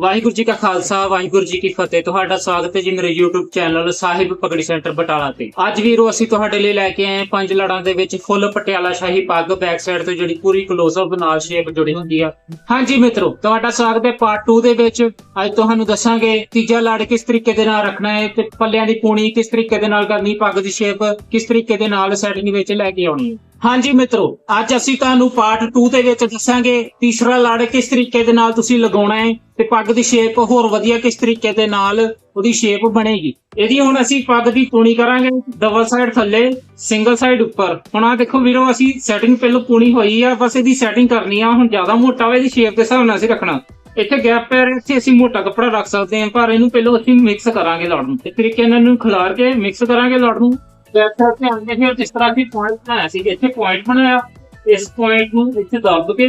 ਵਾਹਿਗੁਰੂ ਜੀ ਕਾ ਖਾਲਸਾ, ਵਾਹਿਗੁਰੂ ਜੀ ਕੀ ਫਤਿਹ। ਤੁਹਾਡਾ ਸਵਾਗਤ ਹੈ ਜੀ ਮੇਰੇ YouTube ਚੈਨਲ ਸਾਹਿਬ ਪਗੜੀ ਸੈਂਟਰ ਬਟਾਲਾ ਤੇ। ਅੱਜ ਵੀਰੋ, ਅਸੀਂ ਤੁਹਾਡੇ ਲਈ ਲੈ ਕੇ ਆਏ ਪੰਜ ਲੜਾਂ ਦੇ ਵਿੱਚ ਫੁੱਲ ਪਟਿਆਲਾ ਸ਼ਾਹੀ ਪੱਗ ਬੈਕ ਸਾਈਡ ਤੇ ਜਿਹੜੀ ਪੂਰੀ ਕਲੋਜ਼ ਅਪ ਨਾਲ ਸ਼ੇਪ ਜੁੜੀ ਹੁੰਦੀ ਆ। ਹਾਂਜੀ ਮਿੱਤਰੋ, ਤੁਹਾਡਾ ਸਵਾਗਤ ਹੈ ਪਾਰਟ 2 ਦੇ ਵਿੱਚ। ਅੱਜ ਤੁਹਾਨੂੰ ਦੱਸਾਂਗੇ ਤੀਜਾ ਲੜ ਕਿਸ ਤਰੀਕੇ ਦੇ ਨਾਲ ਰੱਖਣਾ ਹੈ ਤੇ ਪੱਲਿਆਂ ਦੀ ਪੂਣੀ ਕਿਸ ਤਰੀਕੇ ਦੇ ਨਾਲ ਕਰਨੀ, ਪੱਗ ਦੀ ਸ਼ੇਪ ਕਿਸ ਤਰੀਕੇ ਦੇ ਨਾਲ ਸੈਟਿੰਗ ਵਿੱਚ ਲੈ ਕੇ ਆਉਣੀ ਹੈ। ਹਾਂਜੀ ਮਿੱਤਰੋ, ਅੱਜ ਅਸੀਂ ਤੁਹਾਨੂੰ ਪਾਰਟ 2 ਦੇ ਵਿੱਚ ਦੱਸਾਂਗੇ ਤੀਸਰਾ ਲੜ ਕਿਸ ਤਰੀਕੇ ਦੇ ਨਾਲ ਤੁਸੀਂ ਲਗਾਉਣਾ ਹੈ ਤੇ ਪੱਗ ਦੀ ਸ਼ੇਪ ਹੋਰ ਵਧੀਆ ਕਿਸ ਤਰੀਕੇ ਦੇ ਨਾਲ ਉਹਦੀ ਸ਼ੇਪ ਬਣੇਗੀ। ਇਹਦੀ ਹੁਣ ਅਸੀਂ ਪੱਗ ਦੀ ਪੂਣੀ ਕਰਾਂਗੇ ਡਬਲ ਸਾਈਡ ਥੱਲੇ ਸਿੰਗਲ ਸਾਈਡ ਉੱਪਰ। ਹੁਣ ਆ ਦੇਖੋ ਵੀਰੋ, ਅਸੀਂ ਸੈਟਿੰਗ ਪਹਿਲਾਂ ਪੂਣੀ ਹੋਈ ਆ, ਬਸ ਇਹਦੀ ਸੈਟਿੰਗ ਕਰਨੀ ਆ, ਹੁਣ ਜ਼ਿਆਦਾ ਮੋਟਾ ਹੋਵੇ ਇਹਦੀ ਸ਼ੇਪ ਦੇ ਹਿਸਾਬ ਨਾਲ ਅਸੀਂ ਰੱਖਣਾ। ਇੱਥੇ ਗੈਪ ਪੈ ਰਿਹਾ ਇੱਥੇ ਅਸੀਂ ਮੋਟਾ ਕੱਪੜਾ ਰੱਖ ਸਕਦੇ ਹਾਂ, ਪਰ ਇਹਨੂੰ ਪਹਿਲਾਂ ਅਸੀਂ ਮਿਕਸ ਕਰਾਂਗੇ ਲੜ ਨੂੰ। ਇਸ ਤਰੀਕੇ ਨਾਲ ਇਹਨੂੰ ਖਿਲਾਰ ਕੇ ਮਿਕਸ ਕਰਾਂਗੇ ਲੜ ਨੂੰ। ਬੈਕ ਸਾਈਡ ਤੇ ਆਉਂਦੇ ਫਿਰ ਜਿਸ ਤਰ੍ਹਾਂ ਅਸੀਂ ਪੁਆਇੰਟ ਬਣਾਇਆ ਸੀ, ਇੱਥੇ ਪੁਆਇੰਟ ਬਣਾਇਆ। ਇਸ ਪੁਆਇੰਟ ਨੂੰ ਇੱਥੇ ਦੱਬ ਕੇ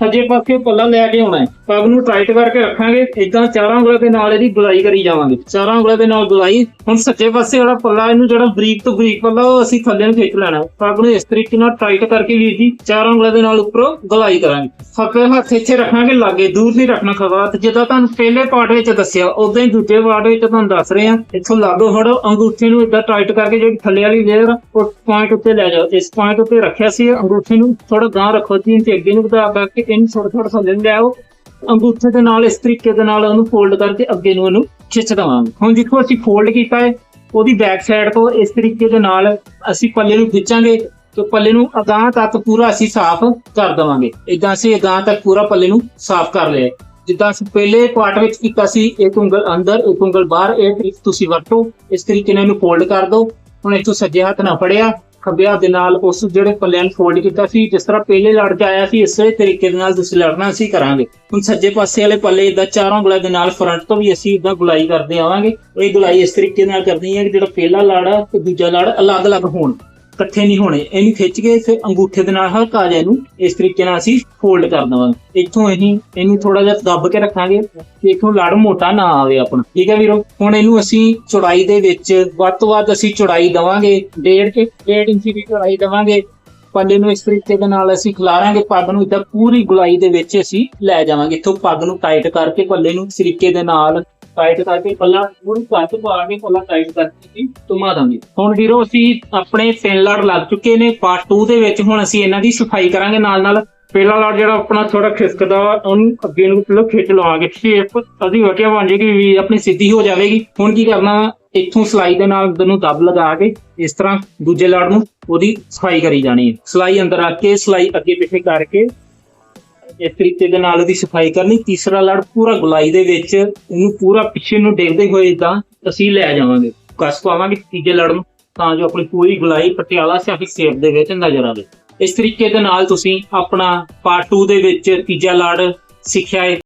ਸੱਜੇ ਪਾਸੇ ਪੱਲਾ ਲੈ ਕੇ ਆਉਣਾ ਹੈ। ਪੱਗ ਨੂੰ ਟਾਈਟ ਕਰਕੇ ਰੱਖਾਂਗੇ। ਇਦਾਂ ਚਾਰਾਂ ਉਂਗਲਾਂ ਦੇ ਨਾਲ ਇਹਦੀ ਗੁਲਾਈ ਕਰੀ ਜਾਵਾਂਗੇ। ਚਾਰਾਂ ਉਂਗਲਾਂ ਦੇ ਨਾਲ ਗੁਲਾਈ ਹੁਣ ਸੱਜੇ ਪਾਸੇ ਵਾਲਾ ਪੱਲਾ, ਇਹਨੂੰ ਜਿਹੜਾ ਬਰੀਕ ਤੋਂ ਬਰੀਕ ਪੱਲਾ, ਉਹ ਅਸੀਂ ਥੱਲੇ ਨੂੰ ਖਿੱਚ ਲੈਣਾ ਪੱਗ ਨੂੰ ਇਸ ਤਰੀਕੇ ਨਾਲ ਟਾਈਟ ਕਰਕੇ ਵੀਰ ਜੀ, ਚਾਰਾਂ ਉਂਗਲਾਂ ਦੇ ਨਾਲ ਉੱਪਰੋਂ ਗੁਲਾਈ ਕਰਾਂਗੇ। ਖੱਬੇ ਹੱਥ ਇੱਥੇ ਰੱਖਾਂਗੇ, ਲਾਗੇ ਦੂਰ ਨਹੀਂ ਰੱਖਣਾ ਖੱਬਾ ਜਿੱਦਾਂ ਤੁਹਾਨੂੰ ਪਹਿਲੇ ਪਾਰਟ ਵਿੱਚ ਦੱਸਿਆ ਉਦਾਂ ਹੀ ਦੂਜੇ ਪਾਰਟ ਵਿੱਚ ਤੁਹਾਨੂੰ ਦੱਸ ਰਹੇ ਹਾਂ। ਇੱਥੋਂ ਲਾਗੋ ਫੜੋ, ਅੰਗੂਠੇ ਨੂੰ ਇਦਾਂ ਟਾਈਟ ਕਰਕੇ ਜਿਹੜੀ ਥੱਲੇ ਵਾਲੀ ਲੇਅਰ ਉਹ ਪੁਆਇੰਟ ਉੱਤੇ ਲੈ ਜਾਓ। ਇਸ ਪੁਆਇੰਟ ਉੱਤੇ ਰੱਖਿਆ ਸੀ ਅੰਗੂਠੇ ਨੂੰ ਥੋੜਾ ਗਾਂ ਰੱਖੋ ਜੀ, ਤੇ ਅੱਗੇ ਨੂੰ ਵਧਾ ਕਰਕੇ ਇਹਨੂੰ ਥੋੜਾ ਥੋੜਾ ਥੱਲੇ ਨੂੰ ਲਿਆਓ ਅੰਗੂਠੇ ਦੇ ਨਾਲ, ਇਸ ਤਰੀਕੇ ਦੇ ਨਾਲ ਉਹਨੂੰ ਫੋਲਡ ਕਰਕੇ ਅੱਗੇ ਨੂੰ ਉਹਨੂੰ ਖਿੱਚ ਦਵਾਂਗੇ। ਹੁਣ ਜਿੱਥੋਂ ਅਸੀਂ ਫੋਲਡ ਕੀਤਾ ਹੈ, ਉਹਦੀ ਬੈਕ ਸਾਈਡ ਤੋਂ ਇਸ ਤਰੀਕੇ ਦੇ ਨਾਲ ਅਸੀਂ ਪੱਲੇ ਨੂੰ ਖਿੱਚਾਂਗੇ ਤੇ ਪੱਲੇ ਨੂੰ ਅਗਾਂਹ ਤੱਕ ਪੂਰਾ ਅਸੀਂ ਸਾਫ਼ ਕਰ ਦਵਾਂਗੇ। ਇਦਾਂ ਅਸੀਂ ਅਗਾਂਹ ਤੱਕ ਪੂਰਾ ਪੱਲੇ ਨੂੰ ਸਾਫ਼ ਕਰ ਲਿਆ ਜਿੱਦਾਂ ਅਸੀਂ ਪਹਿਲੇ ਪਾਰਟ ਵਿੱਚ ਕੀਤਾ ਸੀ, ਇੱਕ ਉਂਗਲ ਅੰਦਰ, ਇੱਕ ਉਂਗਲ ਬਾਹਰ, ਇਹ ਤਰੀਕ ਤੁਸੀਂ ਵਰਤੋ, ਇਸ ਤਰੀਕੇ ਨਾਲ ਇਹਨੂੰ ਫੋਲਡ ਕਰ ਦਿਓ। ਹੁਣ ਇੱਥੋਂ ਸੱਜੇ ਹੱਥ ਨਾਲ ਫੜਿਆ ਖੱਬਿਆਂ ਦੇ ਨਾਲ ਉਸ ਜਿਹੜੇ ਪੱਲਿਆਂ ਨੂੰ ਫੋਲਡ ਕੀਤਾ ਸੀ, ਜਿਸ ਤਰ੍ਹਾਂ ਪਹਿਲੇ ਲੜ ਕੇ ਆਇਆ ਸੀ, ਇਸੇ ਤਰੀਕੇ ਦੇ ਨਾਲ ਤੁਸੀਂ ਲੜਨਾ ਅਸੀਂ ਕਰਾਂਗੇ। ਹੁਣ ਸੱਜੇ ਪਾਸੇ ਵਾਲੇ ਪੱਲੇ ਇਦਾਂ ਚਾਰੋਂ ਉਂਗਲਾਂ ਦੇ ਨਾਲ ਫਰੰਟ ਤੋਂ ਵੀ ਅਸੀਂ ਇਦਾਂ ਗੁਲਾਈ ਕਰਦੇ ਆਵਾਂਗੇ। ਇਹ ਗੁਲਾਈ ਇਸ ਤਰੀਕੇ ਨਾਲ ਕਰਨੀ ਹੈ ਕਿ ਜਿਹੜਾ ਪਹਿਲਾ ਲੜ ਆ ਤੇ ਦੂਜਾ ਲੜ ਅਲੱਗ-ਅਲੱਗ ਹੋਣ। ਇਕੱਠੇ ਨਹੀਂ ਹੋਣੇ। ਇਹਨੂੰ ਖਿੱਚ ਕੇ ਫਿਰ ਅੰਗੂਠੇ ਦੇ ਨਾਲ ਹਲਕਾ ਜਿਹਾ ਇਹਨੂੰ ਇਸ ਤਰੀਕੇ ਨਾਲ ਅਸੀਂ ਫੋਲਡ ਕਰ ਦਵਾਂਗੇ। ਇੱਥੋਂ ਅਸੀਂ ਇਹਨੂੰ ਥੋੜਾ ਜਿਹਾ ਦੱਬ ਕੇ ਰੱਖਾਂਗੇ ਕਿ ਇੱਥੋਂ ਲੜ ਮੋਟਾ ਨਾ ਆਵੇ ਆਪਣਾ। ਠੀਕ ਹੈ ਵੀਰੋ? ਹੁਣ ਇਹਨੂੰ ਅਸੀਂ ਚੌੜਾਈ ਦੇ ਵਿੱਚ ਵੱਧ ਤੋਂ ਵੱਧ ਅਸੀਂ ਚੌੜਾਈ ਦਵਾਂਗੇ। ਡੇਢ ਕੇ ਡੇਢ ਇੰਚ ਦੀ ਚੌੜਾਈ ਦਵਾਂਗੇ। ਪੱਲੇ ਨੂੰ ਇਸ ਤਰੀਕੇ ਦੇ ਨਾਲ ਅਸੀਂ ਖਿਲਾਰਾਂਗੇ। ਪੱਗ ਨੂੰ ਇਦਾਂ ਪੂਰੀ ਗੁਲਾਈ ਦੇ ਵਿੱਚ ਅਸੀਂ ਲੈ ਜਾਵਾਂਗੇ। ਇੱਥੋਂ ਪੱਗ ਨੂੰ ਟਾਈਟ ਕਰਕੇ ਪੱਲੇ ਨੂੰ ਇਸ ਤਰੀਕੇ ਦੇ ਨਾਲ ਟਾਈਟ ਕਰਕੇ ਪੱਲਾ ਪੂਰੀ ਕੱਟ ਪਾ ਕੇ ਪੱਲਾ ਟਾਈਟ ਕਰਕੇ ਅਸੀਂ ਘੁਮਾ ਦਾਂਗੇ। ਹੁਣ ਵੀਰੋ ਅਸੀਂ ਆਪਣੇ ਤਿੰਨ ਲੜ ਲੱਗ ਚੁੱਕੇ ਨੇ ਪਾਰਟ 2 ਦੇ ਵਿੱਚ। ਹੁਣ ਅਸੀਂ ਇਹਨਾਂ ਦੀ ਸਫ਼ਾਈ ਕਰਾਂਗੇ ਨਾਲ ਨਾਲ ਪਹਿਲਾ ਲੜ ਜਿਹੜਾ ਆਪਣਾ ਥੋੜਾ ਖਿਸਕਦਾ ਵਾ, ਉਹਨੂੰ ਅੱਗੇ ਨੂੰ ਪਹਿਲਾਂ ਖਿੱਚ ਲਵਾਂਗੇ। ਸ਼ੇਪ ਅਸੀਂ ਵਟਿਆ ਬਣ ਜਾਏਗੀ ਵੀ ਆਪਣੀ ਸਿੱਧੀ ਹੋ ਜਾਵੇਗੀ। ਹੁਣ ਕੀ ਕਰਨਾ ਇੱਥੋਂ ਸਲਾਈ ਦੇ ਨਾਲ ਉਹਨੂੰ ਦਬ ਲਗਾ ਕੇ ਇਸ ਤਰ੍ਹਾਂ ਦੂਜੇ ਲੜ ਨੂੰ ਉਹਦੀ ਸਫ਼ਾਈ ਕਰੀ ਜਾਣੀ ਹੈ। ਸਲਾਈ ਅੰਦਰ ਰੱਖ ਕੇ ਸਲਾਈ ਅੱਗੇ ਪਿੱਛੇ ਕਰਕੇ ਇਸ ਤਰੀਕੇ ਦੇ ਨਾਲ ਉਹਦੀ ਸਫ਼ਾਈ ਕਰਨੀ। ਤੀਸਰਾ ਲੜ ਪੂਰਾ ਗੁਲਾਈ ਦੇ ਵਿੱਚ, ਉਹਨੂੰ ਪੂਰਾ ਪਿੱਛੇ ਨੂੰ ਡੇਗਦੇ ਹੋਏ ਇਦਾਂ ਅਸੀਂ ਲੈ ਜਾਵਾਂਗੇ। ਕਸ ਪਾਵਾਂਗੇ ਤੀਜੇ ਲੜ ਨੂੰ, ਤਾਂ ਜੋ ਆਪਣੀ ਪੂਰੀ ਗੁਲਾਈ ਪਟਿਆਲਾ ਸਿਆਫੀ ਸ਼ੇਪ ਦੇ ਵਿੱਚ ਨਜ਼ਰ ਆਵੇ। ਇਸ ਤਰੀਕੇ ਦੇ ਨਾਲ ਤੁਸੀਂ ਆਪਣਾ ਪਾਰਟ 2 ਦੇ ਵਿੱਚ ਤੀਜਾ ਲੜ ਸਿੱਖਿਆ ਹੈ।